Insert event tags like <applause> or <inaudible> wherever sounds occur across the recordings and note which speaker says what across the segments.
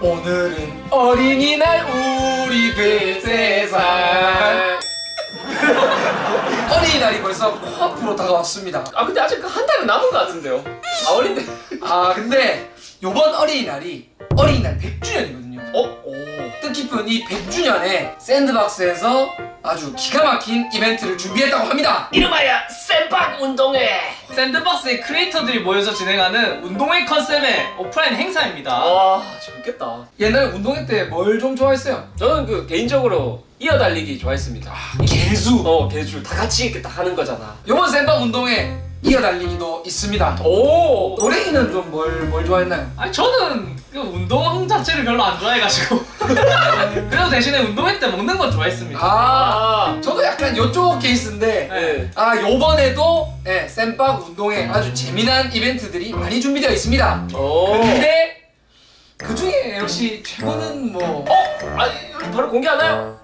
Speaker 1: 오늘은 어린이날 우리 그 세상 <laughs> 어린이날이 벌써 코앞으로 다가왔습니다
Speaker 2: 아 근데 아직 한 달은 남은 것 같은데요. 아 어린데.
Speaker 1: 아 근데 요번 어린이날이 어린이날 100주년이거든요
Speaker 2: 어? 오.
Speaker 1: 뜻깊은 이 100주년에 샌드박스에서 아주 기가 막힌 이벤트를 준비했다고 합니다
Speaker 2: 이름하여 쌤박 운동회.
Speaker 3: 샌드박스의 크리에이터들이 모여서 진행하는 운동회 컨셉의 오프라인 행사입니다.
Speaker 2: 와 재밌겠다.
Speaker 1: 옛날에 운동회 때 뭘 좀 좋아했어요?
Speaker 2: 저는 그 개인적으로 이어달리기 좋아했습니다.
Speaker 1: 개수
Speaker 2: 어 개줄 다 같이 이렇게 딱 하는 거잖아.
Speaker 1: 요번 샌박 운동회 이어달리기도 있습니다
Speaker 2: 오.
Speaker 1: 노래이는 좀 뭘 뭘 좋아했나요?
Speaker 3: 아니 저는 그 운동 자체를 별로 안 좋아해가지고 <laughs> 그래도 대신에 운동회 때 먹는 건 좋아했습니다.
Speaker 1: 아
Speaker 2: 아.
Speaker 1: 저도 약간 요쪽 케이스인데
Speaker 2: 네.
Speaker 1: 아 요번에도 예, 쌤박 운동회 아주 재미난 이벤트들이 많이 준비되어 있습니다
Speaker 2: 오.
Speaker 1: 근데 그 중에 역시 최고는 뭐
Speaker 2: 어? 아 바로 공개하나요?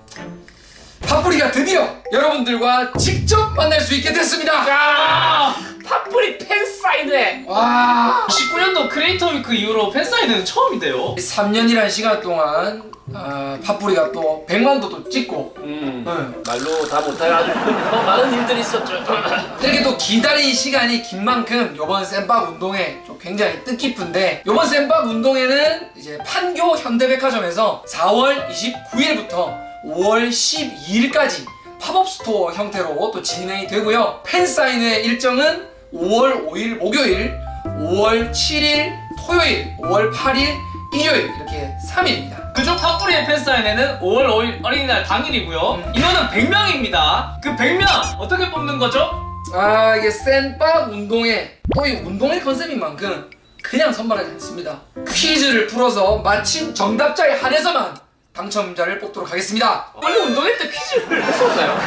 Speaker 1: 파프리가 드디어 여러분들과 직접 만날 수 있게 됐습니다
Speaker 2: 야. 파프리 팬 사인회.
Speaker 1: 와
Speaker 3: 19년도 크리에이터 위크 이후로 팬사인회는 처음인데요.
Speaker 1: 3년이라는 시간 동안 아, 파프리가 또 100만도 또 찍고
Speaker 2: 음.
Speaker 1: 응.
Speaker 2: 말로 다 아주 더 많은 일들이 있었죠. <laughs>
Speaker 1: 이렇게 또 기다린 시간이 긴 만큼 요번 쌤박 운동회 좀 굉장히 뜻깊은데 요번 쌤박 운동회는 이제 판교 현대백화점에서 4월 29일부터 5월 12일까지 팝업 스토어 형태로 또 진행이 되고요. 팬 사인회 일정은 5월 5일 목요일, 5월 7일 토요일, 5월 8일 일요일 이렇게 3일입니다.
Speaker 3: 그중 파뿌리의 팬사인회는 5월 5일 어린이날 당일이고요. 인원은 100명입니다. 그 100명 어떻게 뽑는 거죠?
Speaker 1: 아 이게 센박 운동회 또 이 운동회 컨셉인 만큼 그냥 선발하지 않습니다 퀴즈를 풀어서 마침 정답자에 한해서만 당첨자를 뽑도록 하겠습니다
Speaker 2: 원래 운동회 때 퀴즈를 했었나요?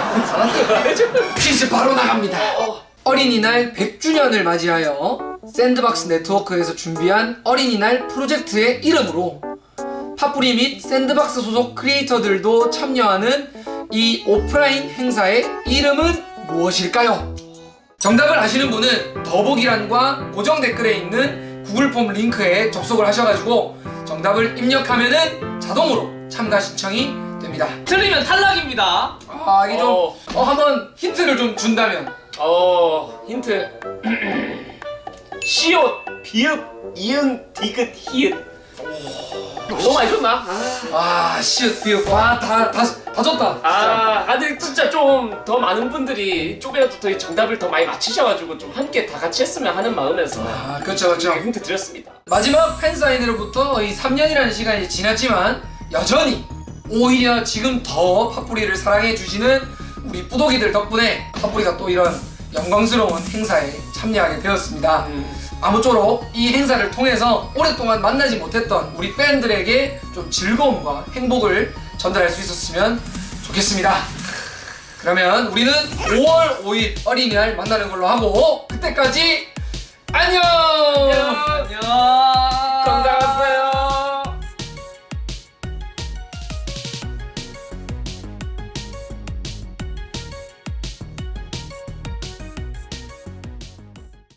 Speaker 1: 퀴즈 바로 나갑니다
Speaker 2: 어.
Speaker 1: 어린이날 100주년을 맞이하여 샌드박스 네트워크에서 준비한 어린이날 프로젝트의 이름으로 팝뿌리 및 샌드박스 소속 크리에이터들도 참여하는 이 오프라인 행사의 이름은 무엇일까요? 정답을 아시는 분은 더보기란과 고정 댓글에 있는 구글 폼 링크에 접속을 하셔가지고 정답을 입력하면은 자동으로 참가 신청이 됩니다.
Speaker 3: 틀리면 탈락입니다.
Speaker 1: 아 이게 좀
Speaker 2: 어.
Speaker 1: 어, 한번 힌트를 좀 준다면
Speaker 2: 어 힌트 시옷 비읍 이은 디귿 히읗 너무 많이 줬나?
Speaker 1: 아 시읒 비읍 와다다 다 줬다.
Speaker 2: 아, 아 근데 진짜 좀 더 많은 분들이 조금이라도 더 정답을 더 많이 맞히셔가지고 좀 함께 다 같이 했으면 하는 마음에서
Speaker 1: 아 그렇죠 그렇죠.
Speaker 2: 힌트 드렸습니다.
Speaker 1: 마지막 팬사인회로부터 이 3년이라는 시간이 지났지만 여전히 오히려 지금 더 팝뿌리를 사랑해 주시는 우리 뿌독이들 덕분에 팝뿌리가 또 이런 영광스러운 행사에 참여하게 되었습니다.
Speaker 2: 음.
Speaker 1: 아무쪼록 이 행사를 통해서 오랫동안 만나지 못했던 우리 팬들에게 좀 즐거움과 행복을 전달할 수 있었으면 좋겠습니다. 그러면 우리는 5월 5일 어린이날 만나는 걸로 하고 그때까지
Speaker 3: 안녕!